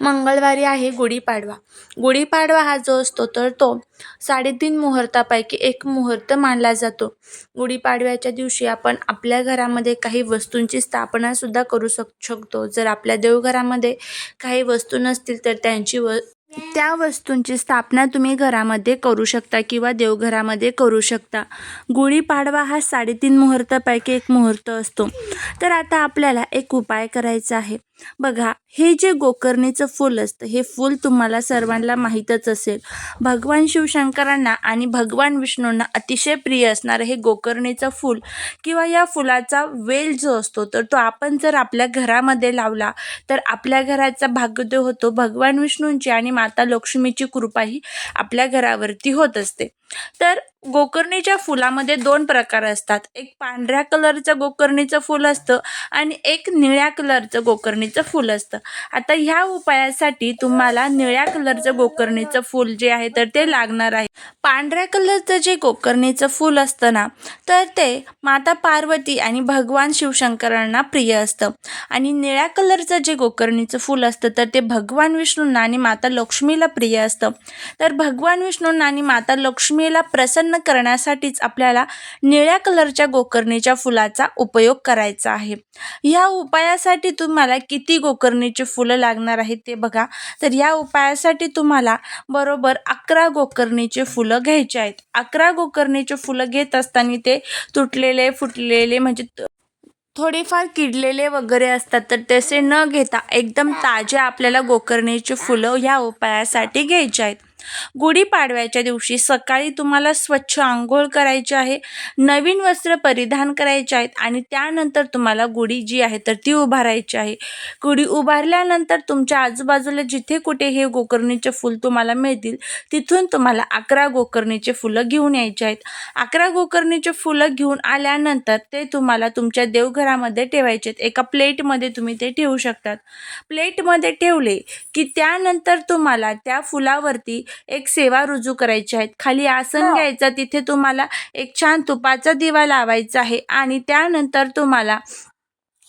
मंगळवारी आहे गुढीपाडवा. गुढीपाडवा हा जो असतो तर तो साडेतीन मुहूर्तापैकी एक मुहूर्त मानला जातो. गुढीपाडव्याच्या दिवशी आपण आपल्या घरामध्ये काही वस्तूंची स्थापनासुद्धा करू शक शकतो. जर आपल्या देवघरामध्ये काही वस्तू नसतील तर त्यांची व त्या वस्तूंची स्थापना तुम्ही घरामध्ये करू शकता किंवा देवघरामध्ये करू शकता. गुढीपाडवा हा साडेतीन मुहूर्तापैकी एक मुहूर्त असतो. तर आता आपल्याला एक उपाय करायचा आहे. बघा हे जे गोकर्णीचं फूल असतं हे फूल तुम्हाला सर्वांना माहीतच असेल. भगवान शिवशंकरांना आणि भगवान विष्णूंना अतिशय प्रिय असणारं हे गोकर्णीचं फूल किंवा या फुलाचा वेल जो असतो तर तो आपण जर आपल्या घरामध्ये लावला तर आपल्या घराचा भाग्योदय होतो भगवान विष्णूंची आणि माता लक्ष्मीची कृपाही आपल्या घरावरती होत असते. तर गोकर्णीच्या फुलामध्ये दोन प्रकार असतात. एक पांढऱ्या कलरचं गोकर्णीचं फूल असतं आणि एक निळ्या कलरचं गोकर्णीचं फूल असतं. आता ह्या उपायासाठी तुम्हाला निळ्या कलरचं गोकर्णीचं फूल जे आहे तर ते लागणार आहे. पांढऱ्या कलरचं जे गोकर्णीचं फूल असतं ना तर ते माता पार्वती आणि भगवान शिवशंकरांना प्रिय असतं. आणि निळ्या कलरचं जे गोकर्णीचं फूल असतं तर ते भगवान विष्णूंना आणि माता लक्ष्मीला प्रिय असतं. तर भगवान विष्णूंना आणि माता लक्ष्मीला प्रसन्न करण्यासाठीच आपल्याला निळ्या कलरच्या गोकर्णीच्या फुलाचा उपयोग करायचा आहे. ह्या उपायासाठी तुम्हाला किती गोकर्णीची फुलं लागणार आहेत ते बघा. तर या उपायासाठी तुम्हाला बरोबर अकरा गोकर्णीचे फुलं घ्यायचे आहेत. अकरा गोकर्णीचे फुलं घेत असताना ते तुटलेले फुटलेले म्हणजे थोडेफार किडलेले वगैरे असतात. तर तसे न घेता एकदम ताजे आपल्याला गोकर्णीची फुलं ह्या उपायासाठी घ्यायचे आहेत. गुढीपाडव्याच्या दिवशी सकाळी तुम्हाला स्वच्छ आंघोळ करायची आहे नवीन वस्त्र परिधान करायचे आहेत आणि त्यानंतर तुम्हाला गुढी जी आहे तर ती उभारायची आहे. गुढी उभारल्यानंतर तुमच्या आजूबाजूला जिथे कुठे हे गोकर्णीचे फूल तुम्हाला मिळतील तिथून तुम्हाला अकरा गोकर्णीचे फुलं घेऊन यायचे आहेत. अकरा गोकर्णीचे फुलं घेऊन आल्यानंतर ते तुम्हाला तुमच्या देवघरामध्ये ठेवायचे आहेत. एका प्लेटमध्ये तुम्ही ते ठेवू शकतात. प्लेटमध्ये ठेवले की त्यानंतर तुम्हाला त्या फुलावरती एक सेवा रुजू करायची आहेत. खाली आसन घ्यायचं तिथे तुम्हाला एक छान तुपाचा दिवा लावायचा आहे आणि त्यानंतर तुम्हाला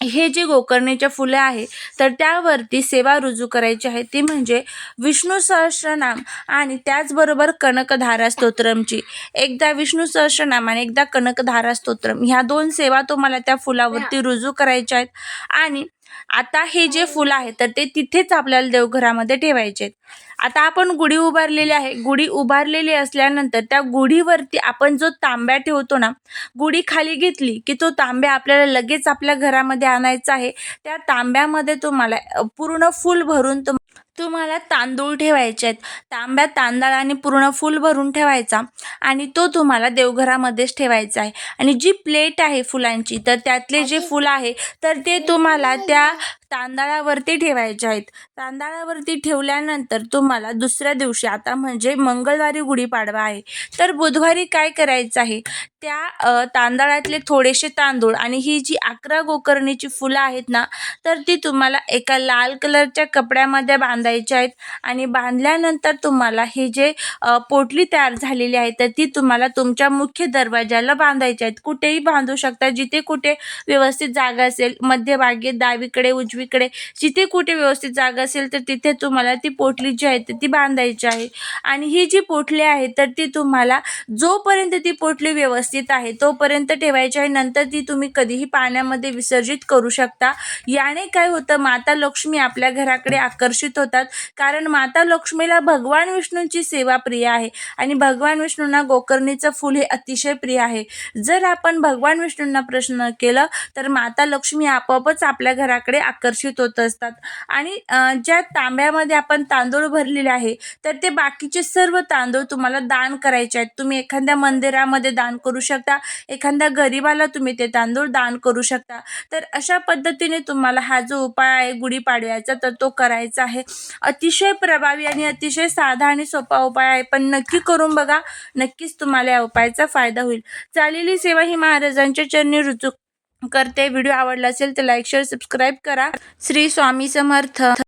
हे जे गोकर्णीचे फुलं आहे तर त्यावरती सेवा रुजू करायची आहे. ती म्हणजे विष्णू सहस्रनाम आणि त्याचबरोबर कनकधारा स्तोत्रमची. एकदा विष्णू सहस्रनाम आणि एकदा कनकधारा स्तोत्रम ह्या दोन सेवा तुम्हाला त्या फुलावरती रुजू करायच्या आहेत. आणि आता हे जे फुलं आहे तर ते तिथेच आपल्याला देवघरामध्ये ठेवायचे आता आपण गुढी उभारलेली आहे. गुढी उभारलेली असल्यानंतर त्या गुढीवरती आपण जो तांब्या ठेवतो ना गुढी खाली घेतली की तो तांब्या आपल्याला लगेच आपल्या घरामध्ये आणायचा आहे. त्या तांब्यामध्ये तुम्हाला पूर्ण फुल भरून तुम तुम्हाला तांदूळ ठेवायचे आहेत. तांब्यात तांदळाने पूर्ण फुल भरून ठेवायचा आणि तो तुम्हाला देवघरामध्येच ठेवायचा आहे. आणि जी प्लेट आहे फुलांची तर त्यातले जे फुलं आहे तर ते तुम्हाला त्या तांदळावरती ठेवायचे आहेत. तांदळावरती ठेवल्यानंतर तुम्हाला दुसऱ्या दिवशी आता म्हणजे मंगळवारी गुढीपाडवा आहे तर बुधवारी काय करायचं आहे? त्या तांदळातले थोडेसे तांदूळ आणि ही जी अकरा गोकर्णीची फुलं आहेत ना तर ती तुम्हाला एका लाल कलरच्या कपड्यामध्ये बांधायची आहेत. आणि बांधल्यानंतर तुम्हाला हे जे पोटली तयार झालेली आहे तर ती तुम्हाला तुमच्या मुख्य दरवाजाला बांधायची आहेत. कुठेही बांधू शकता जिथे कुठे व्यवस्थित जागा असेल मध्यभागी डावीकडे उजवीकडे जिथे कुठे व्यवस्थित जागा असेल तर तिथे तुम्हाला ती पोटली जी आहे तर ती बांधायची आहे. आणि ही जी पोटली आहे तर ती तुम्हाला जोपर्यंत ती पोटली व्यवस्थित आहे तोपर्यंत ठेवायची आहे. नंतर ती तुम्ही कधीही पाण्यामध्ये विसर्जित करू शकता. याने काय होतं माता लक्ष्मी आपल्या घराकडे आकर्षित होतात. कारण माता लक्ष्मीला भगवान विष्णूंची सेवा प्रिय आहे. आणि भगवान विष्णूंना गोकर्णीचं फूल हे अतिशय प्रिय आहे. जर आपण भगवान विष्णूंना प्रश्न केलं तर माता लक्ष्मी आपोआपच आपल्या घराकडे आकर्षित होत असतात. आणि ज्या तांब्यामध्ये आपण तांदूळ भरलेले आहे तर ते बाकीचे सर्व तांदूळ तुम्हाला दान करायचे आहेत. तुम्ही एखाद्या मंदिरामध्ये दान करू शकता एखाद्या गरीबाला तुम्ही ते तांदूळ दान करू शकता. तर अशा पद्धतीने तुम्हाला हा जो उपाय आहे गुढीपाडव्याचा तर तो करायचा आहे. अतिशय प्रभावी आणि अतिशय साधा आणि सोपा उपाय आहे. पण नक्की करून बघा नक्कीच तुम्हाला या उपायाचा फायदा होईल. चालेली सेवा ही महाराजांच्या चरणी रुजू करते. व्हिडिओ आवडला असेल तर लाईक शेअर सबस्क्राईब करा. श्री स्वामी समर्थ.